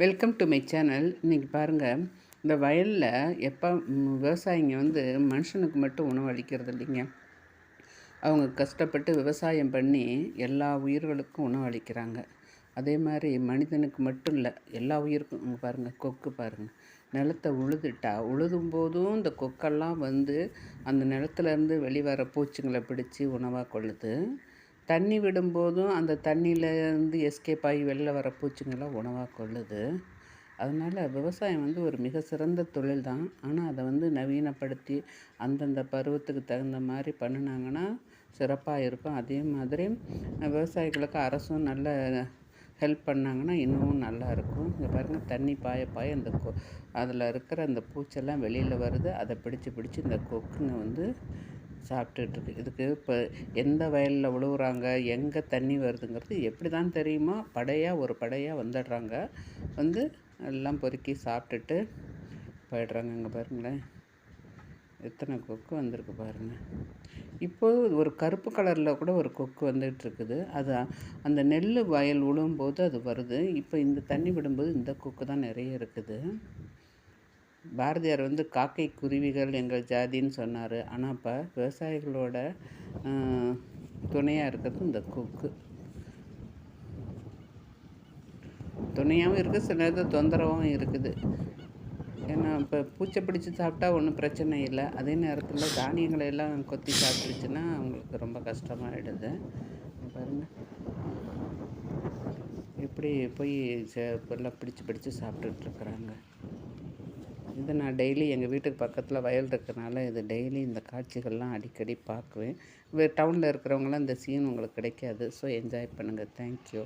Welcome to my channel இன்றைக்கி பாருங்கள் இந்த வயலில் எப்போ விவசாயிங்க வந்து மனுஷனுக்கு மட்டும் உணவு அளிக்கிறது இல்லைங்க. அவங்க கஷ்டப்பட்டு விவசாயம் பண்ணி எல்லா உயிர்களுக்கும் உணவு அளிக்கிறாங்க. அதே மாதிரி மனிதனுக்கு மட்டும் இல்லை எல்லா உயிருக்கும் இங்கே பாருங்கள் கொக்கு பாருங்கள் நிலத்தை உழுதுட்டா உழுதும் போதும் இந்த கொக்கெல்லாம் வந்து அந்த நிலத்துலேருந்து வெளிவர பூச்சிங்களை பிடிச்சி உணவாக கொள்ளுது. தண்ணி விடும்போதும் அந்த தண்ணியிலேருந்து எஸ்கேப் ஆகி வெளில வர பூச்சிங்கெல்லாம் உணவாக கொள்ளுது. அதனால் விவசாயம் வந்து ஒரு மிக சிறந்த தொழில் தான். ஆனால் அதை வந்து நவீனப்படுத்தி அந்தந்த பருவத்துக்கு தகுந்த மாதிரி பண்ணினாங்கன்னா சிறப்பாக இருக்கும். அதே மாதிரி விவசாயிகளுக்கு அரசும் நல்ல ஹெல்ப் பண்ணாங்கன்னா இன்னமும் நல்லா இருக்கும். இங்கே பாருங்கள் தண்ணி பாய பாய அந்த கொ அதில் இருக்கிற அந்த பூச்செல்லாம் வெளியில் வருது. அதை பிடிச்சி பிடிச்சி இந்த கொக்குங்க வந்து சாப்பிட்டுட்ருக்கு இதுக்கு இப்போ எந்த வயலில் விழுவுறாங்க எங்கே தண்ணி வருதுங்கிறது எப்படி தான் தெரியுமோ? படையாக ஒரு படையாக வந்துடுறாங்க. வந்து எல்லாம் பொறுக்கி சாப்பிட்டுட்டு போயிடுறாங்க இங்கே பாருங்களேன். எத்தனை கொக்கு வந்திருக்கு பாருங்கள் இப்போது ஒரு கருப்பு கலரில் கூட ஒரு கொக்கு வந்துகிட்ருக்குது இருக்குது. அது அந்த நெல் வயல் விழும்போது அது வருது. இப்போ இந்த தண்ணி விடும்போது இந்த கொக்கு தான் நிறைய இருக்குது. பாரதியார் வந்து காக்கை குருவிகள் எங்கள் ஜாதின்னு சொன்னார். ஆனால் இப்போ விவசாயிகளோட துணையாக இருக்கிறது இந்த கொக்கு. துணையாகவும் இருக்குது சில நேரத்தில் தொந்தரவும் இருக்குது. ஏன்னா இப்போ பூச்சை பிடிச்சி சாப்பிட்டா ஒன்றும் பிரச்சனை இல்லை. அதே நேரத்தில் தானியங்களை எல்லாம் கொத்தி சாப்பிட்டுச்சுன்னா அவங்களுக்கு ரொம்ப கஷ்டமாகிடுது இங்க பாருங்க. இப்படி போய் சே எல்லாம் பிடிச்சி பிடிச்சி சாப்பிட்டுட்ருக்குறாங்க இது நான் டெய்லி எங்கள் வீட்டுக்கு பக்கத்தில் வயல் இருக்கிறனால இது டெய்லி இந்த காட்சிகள்லாம் அடிக்கடி பார்க்குவேன். டவுனில் இருக்கிறவங்களாம் இந்த சீன் உங்களுக்கு கிடைக்காது. ஸோ என்ஜாய் பண்ணுங்கள் தேங்க்யூ